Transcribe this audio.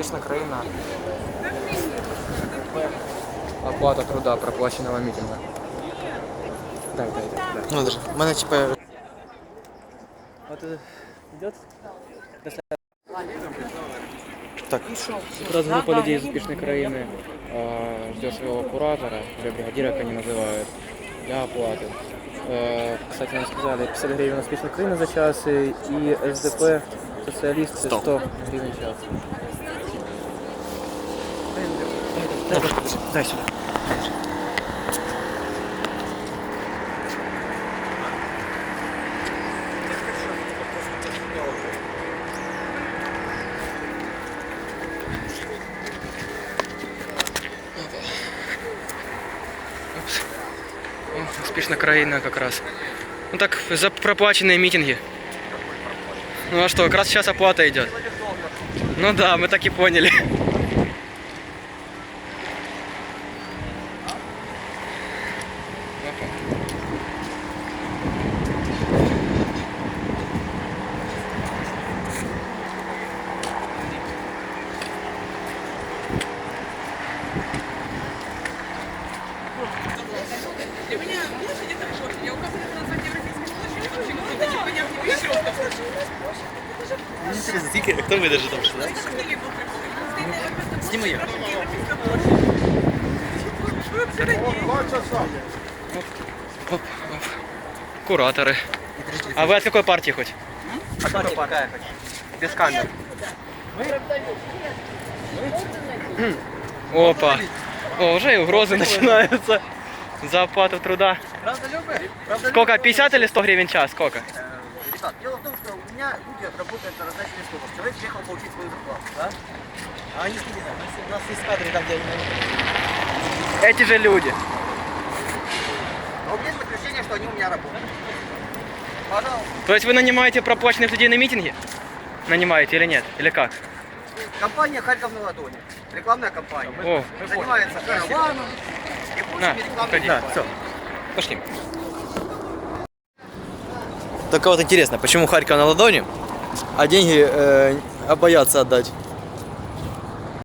Успішна країна. Оплата труда проплаченого митинга. Дай, дай. дай. Ну, даже. Мене типа. Вот идет Так. Раз группа людей из успешной краины э, ждет своего куратора, или бригадира, как они называют, для оплаты. Э, кстати, нам сказали 50 гривен успешной краины за час и, и СДП, социалисты 100 гривен в час. Дай сюди. О, успешная краина как раз. Ну так, за проплаченные митинги. Ну а что, как раз сейчас оплата идет. Ну да, мы так и поняли. Интересно, скільки, хто видержить там що, да? Зніми я. Кураторы. А вы от какой партии хоть? А какая какая хоть? Без камер. Опа. О, уже и угрозы начинаются за оплату труда. Правда, любые? Правда, Сколько, 50 или 100 гривен в час? Сколько? Ребят, дело в том, что у меня люди работают на раздаче листов. Человек приехал получить свою зарплату, да? А они у нас есть кадры там, где они... Эти же люди. Но у меня есть подтверждение, что они у меня работают. Пожалуйста. То есть вы нанимаете проплаченных людей на митинги? Нанимаете или нет? Или как? Компания «Харьков на ладони». Рекламная компания. О, Занимается караваном и на, прочими рекламными. Да, все. Пошли. Только вот интересно, почему Харьков на ладони, а деньги э, а боятся отдать?